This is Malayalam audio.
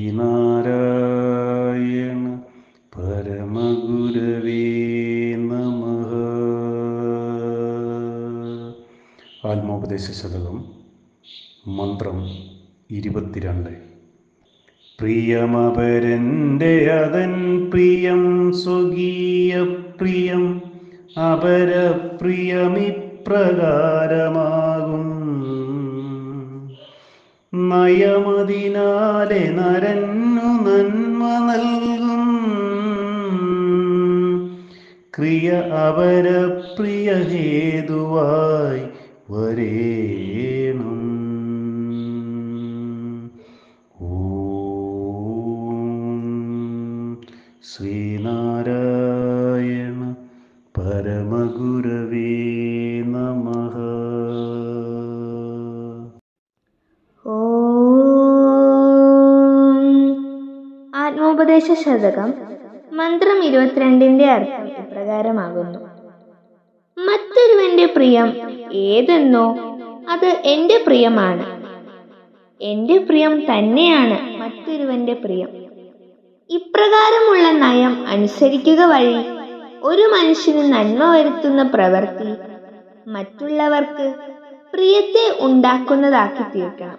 ശ്രീനാരായണ പരമഗുരവേ നമ. ആത്മോപദേശ ശതകം മന്ത്രം ഇരുപത്തിരണ്ട്. പ്രിയമപരന്റെ അതൻ പ്രിയം സ്വകീയ പ്രിയം അപരപ്രിയമിപ്രകാരമാകും നയമതിനാലെ നരന്നു നന്മ നൽകും. ക്രിയ അപരപ്രിയ ഹേതുവായി വരേണം. ഓം ആത്മോപദേശ ശതകം മന്ത്രം ഇരുപത്തിരണ്ടിന്റെ അർത്ഥം ഇപ്രകാരമാകുന്നു. മറ്റൊരുവന്റെ പ്രിയം ഏതെന്നോ അത് എന്റെ പ്രിയമാണ്. എന്റെ പ്രിയം തന്നെയാണ് മറ്റൊരുവന്റെ പ്രിയം. ഇപ്രകാരമുള്ള നയം അനുസരിക്കുക വഴി ഒരു മനുഷ്യന് നന്മ വരുത്തുന്ന പ്രവൃത്തി മറ്റുള്ളവർക്ക് പ്രിയത്തെ ഉണ്ടാക്കുന്നതാക്കി തീർക്കണം